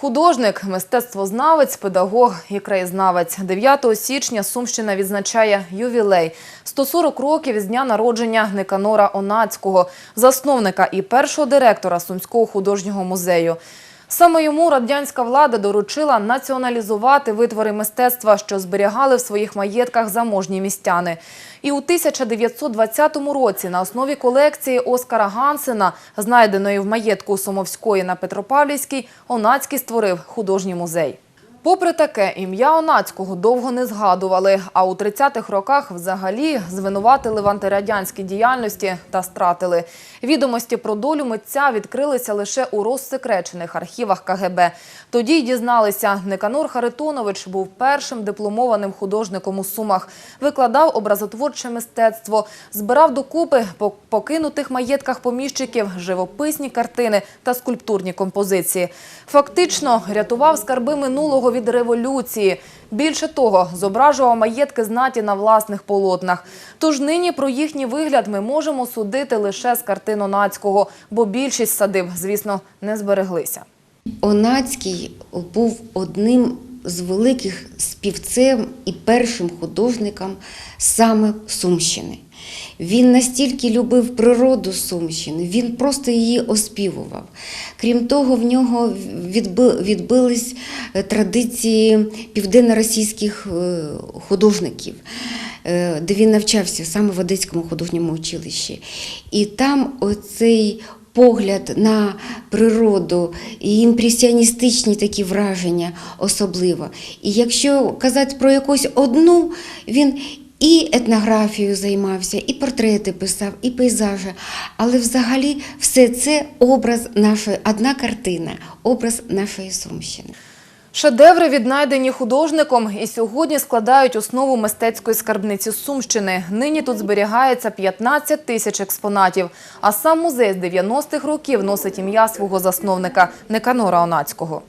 Художник, мистецтвознавець, педагог і краєзнавець. 9 січня Сумщина відзначає ювілей. 140 років з дня народження Никанора Онацького, засновника і першого директора Сумського художнього музею. Саме йому радянська влада доручила націоналізувати витвори мистецтва, що зберігали в своїх маєтках заможні містяни. І у 1920 році на основі колекції Оскара Гансена, знайденої в маєтку Сомовської на Петропавлівській, Онацький створив художній музей. Попри таке, ім'я Онацького довго не згадували, а у 30-х роках взагалі звинуватили в антирадянській діяльності та стратили. Відомості про долю митця відкрилися лише у розсекречених архівах КГБ. Тоді й дізналися, Никанор Харитонович був першим дипломованим художником у Сумах, викладав образотворче мистецтво, збирав докупи по покинутих маєтках поміщиків живописні картини та скульптурні композиції. Фактично рятував скарби минулого від революції. Більше того, зображував маєтки знаті на власних полотнах. Тож нині про їхній вигляд ми можемо судити лише з картин Онацького, бо більшість садиб, звісно, не збереглися. Онацький був одним з великих співцем і першим художником саме Сумщини. Він настільки любив природу Сумщини, він просто її оспівував. Крім того, в нього відбились е, традиції південно-російських е, художників, е, де він навчався саме в Одеському художньому училищі. І там оцей погляд на природу і імпресіоністичні такі враження особливо. І якщо казати про якусь одну, він і етнографією займався, і портрети писав, і пейзажі. Але взагалі все це образ нашої, одна картина, образ нашої Сумщини. Шедеври, віднайдені художником, і сьогодні складають основу мистецької скарбниці Сумщини. Нині тут зберігається 15 тисяч експонатів. А сам музей з 90-х років носить ім'я свого засновника Неканора Онацького.